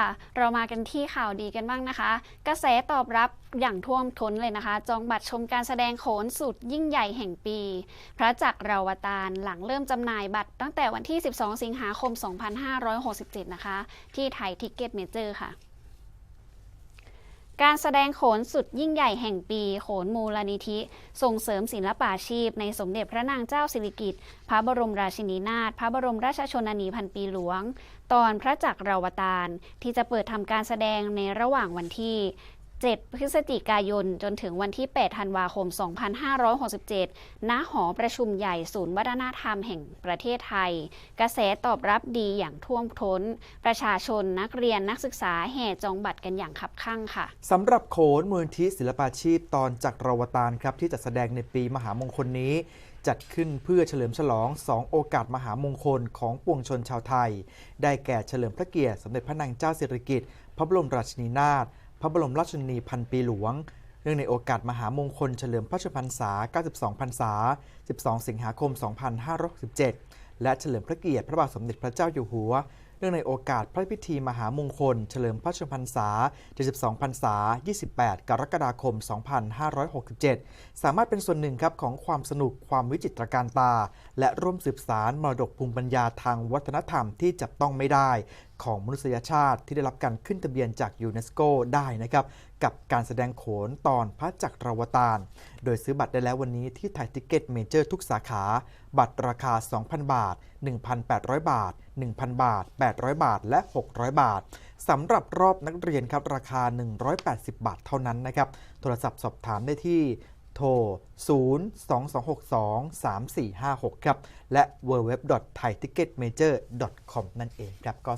ค่ะ เรามากันที่ข่าวดีกันบ้างนะคะ กระแสตอบรับอย่างท่วมท้นเลยนะคะ จองบัตรชมการแสดงโขนสุดยิ่งใหญ่แห่งปี พระจักรราวตารหลังเริ่มจำหน่ายบัตรตั้งแต่วันที่ 12 สิงหาคม 2567 นะคะ ที่ไทยทิกเก็ตเมเจอร์ค่ะ การแสดงโขนสุดยิ่งใหญ่แห่งปี โขนมูลนิธิ ส่งเสริมศิลปาชีพ ในสมเด็จพระนางเจ้าสิริกิติ์พระบรมราชินีนาถพระบรมราชชนนีพันปีหลวง ตอนพระจักรราวตารที่จะเปิดทำการแสดงในระหว่างวันที่ 7 พฤศจิกายน จนถึงวันที่ 8 ธันวาคม 2567 ณ หอประชุมใหญ่ศูนย์วัฒนธรรมแห่งประเทศไทย กระแสตอบรับดีอย่างท่วมท้น ประชาชนนักเรียนนักศึกษาแห่จองบัตรกันอย่างคับคั่งค่ะ สำหรับโขนมูลนิธิศิลปาชีพตอนจักรวตารครับ ที่จัดแสดงในปีมหามงคลนี้จัดขึ้นเพื่อเฉลิมฉลอง 2 โอกาสมหามงคลของปวงชนชาวไทย ได้แก่เฉลิมพระเกียรติสมเด็จพระนางเจ้าสิริกิติ์พระบรมราชินีนาถ พระบรมราชชนนีพันปีหลวง เนื่องในโอกาสมหามงคลเฉลิมพระชนพรรษา 92 พรรษา 12 สิงหาคม 2567 และเฉลิมพระเกียรติพระบาทสมเด็จพระเจ้าอยู่หัว เนื่องในโอกาสพระพิธีมหามงคล เฉลิมพระชนพรรษา 72 พรรษา 28 กรกฎาคม 2567 สามารถเป็นส่วนหนึ่งครับของความสนุกความวิจิตรการตา และร่วมสืบสารมรดกภูมิปัญญาทางวัฒนธรรมที่จับต้องไม่ได้ ของมนุษยชาติที่ได้รับการขึ้นทะเบียนจากยูเนสโกได้นะครับ กับการแสดงโขนตอนพระจักรวตารโดยซื้อบัตรได้แล้ววันนี้ที่ไทยทิกเก็ตเมเจอร์ทุกสาขา บัตรราคา 2,000 บาท 1,800 บาท 1,000 บาท 800 บาท และ 600 บาทสำหรับรอบนักเรียนครับราคา 180 บาทเท่านั้นนะครับ โทรศัพท์สอบถามได้ที่โทร 0 2 2 6 2 3 4 5 6 ครับ และ w w w t h a i t i c k e t m a j o r c o m นั่นเองครับก็